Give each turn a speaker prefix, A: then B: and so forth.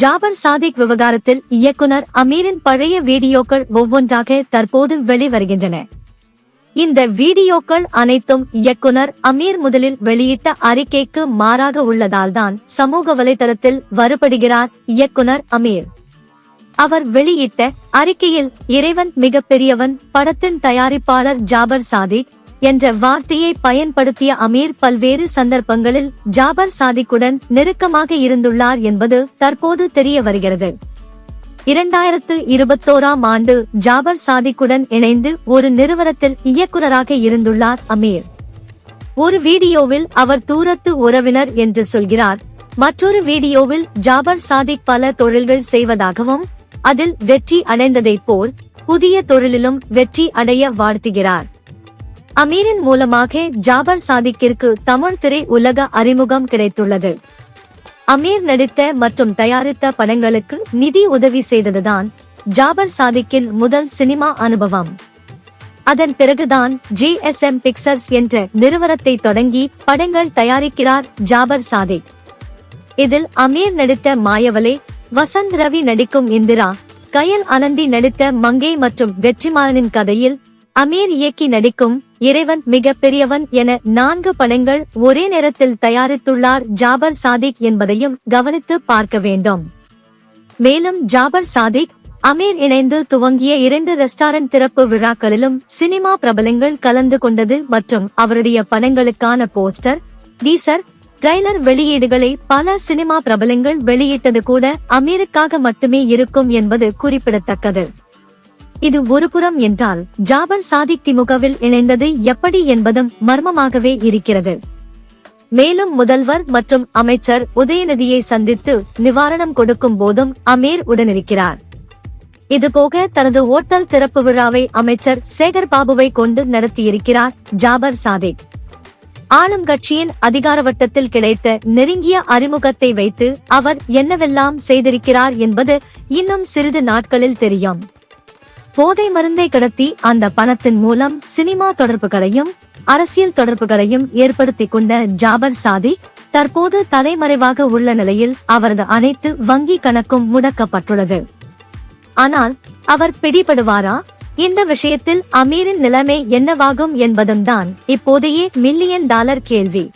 A: ஜாபர் சாதிக் விவகாரத்தில் இயக்குனர் அமீரின் பழைய வீடியோக்கள் ஒவ்வொன்றாக தற்போது வெளிவருகின்றன. இந்த வீடியோக்கள் அனைத்தும் இயக்குனர் அமீர் முதலில் வெளியிட்ட அறிக்கைக்கு மாறாக உள்ளதால்தான் சமூக வலைதளத்தில் வருபடுகிறார் இயக்குனர் அமீர். அவர் வெளியிட்ட அறிக்கையில் இறைவன் மிகப்பெரியவன் படத்தின் தயாரிப்பாளர் ஜாபர் சாதிக் என்ற வார்த்தையை பயன்படுத்திய அமீர் பல்வேறு சந்தர்ப்பங்களில் ஜாபர் சாதிக்குடன் நெருக்கமாக இருந்துள்ளார் என்பது தற்போது தெரிய வருகிறது. இரண்டாயிரத்து இருபத்தோராம் ஆண்டு ஜாபர் சாதிக்குடன் இணைந்து ஒரு நிறுவனத்தில் இயக்குநராக இருந்துள்ளார் அமீர். ஒரு வீடியோவில் அவர் தூரத்து உறவினர் என்று சொல்கிறார். மற்றொரு வீடியோவில் ஜாபர் சாதிக் பல தொழில்கள் செய்வதாகவும் அதில் வெற்றி அடைந்ததைப் போல் புதிய தொழிலிலும் வெற்றி அடைய வாழ்த்துகிறார். அமீரின் மூலமாக ஜாபர் சாதிக்கிற்கு தமிழ் திரை உலக அறிமுகம் கிடைத்துள்ளது. அமீர் நடித்த மற்றும் தயாரித்த படங்களுக்கு நிதி உதவி செய்ததுதான் ஜாபர் சாதிக்கின் முதல் சினிமா அனுபவம். அதன் பிறகுதான் ஜிஎஸ்எம் பிக்சர்ஸ் என்ற நிறுவனத்தை தொடங்கி படங்கள் தயாரிக்கிறார் ஜாபர் சாதிக். இதில் அமீர் நடித்த மாயவலே வசந்த் ரவி நடிக்கும் இந்திரா கயல் அனந்தி நடித்த மங்கை மற்றும் வெற்றிமாறனின் கதையில் அமீர் இயக்கி நடிக்கும் இறைவன் மிக பெரியவன் என நான்கு படங்கள் ஒரே நேரத்தில் தயாரித்துள்ளார் ஜாபர் சாதிக் என்பதையும் கவனித்து பார்க்க வேண்டும். மேலும் ஜாபர் சாதிக் அமீர் இணைந்து துவங்கிய இரண்டு ரெஸ்டாரண்ட் திறப்பு விழாக்களிலும் சினிமா பிரபலங்கள் கலந்து கொண்டது மற்றும் அவருடைய படங்களுக்கான போஸ்டர் டீசர் ட்ரைலர் வெளியீடுகளை பல சினிமா பிரபலங்கள் வெளியிட்டது கூட அமீருக்காக மட்டுமே இருக்கும் என்பது குறிப்பிடத்தக்கது. இது ஒருபுறம் என்றால் ஜாபர் சாதிக் திமுகவில் இணைந்தது எப்படி என்பதும் மர்மமாகவே இருக்கிறது. மேலும் முதல்வர் மற்றும் அமைச்சர் உதயநிதியை சந்தித்து நிவாரணம் கொடுக்கும் போதும் அமீர் உடனிருக்கிறார். இதுபோக தனது ஓட்டல் திறப்பு விழாவை அமைச்சர் சேகர் பாபுவை கொண்டு நடத்தியிருக்கிறார் ஜாபர் சாதிக். ஆளும் கட்சியின் அதிகார வட்டத்தில் கிடைத்த நெருங்கிய அறிமுகத்தை வைத்து அவர் என்னவெல்லாம் செய்திருக்கிறார் என்பது இன்னும் சிறிது நாட்களில் தெரியும். போதை மருந்தை கடத்தி அந்த பணத்தின் மூலம் சினிமா தொடர்புகளையும் அரசியல் தொடர்புகளையும் ஏற்படுத்தி கொண்ட ஜாபர் சாதி தற்போது தலைமறைவாக உள்ள நிலையில் அவரது அனைத்து வங்கி கணக்கும் முடக்கப்பட்டுள்ளது. ஆனால் அவர் பிடிபடுவாரா? இந்த விஷயத்தில் அமீரின் நிலைமை என்னவாகும் என்பதும் தான் இப்போதையே மில்லியன் டாலர் கேள்வி.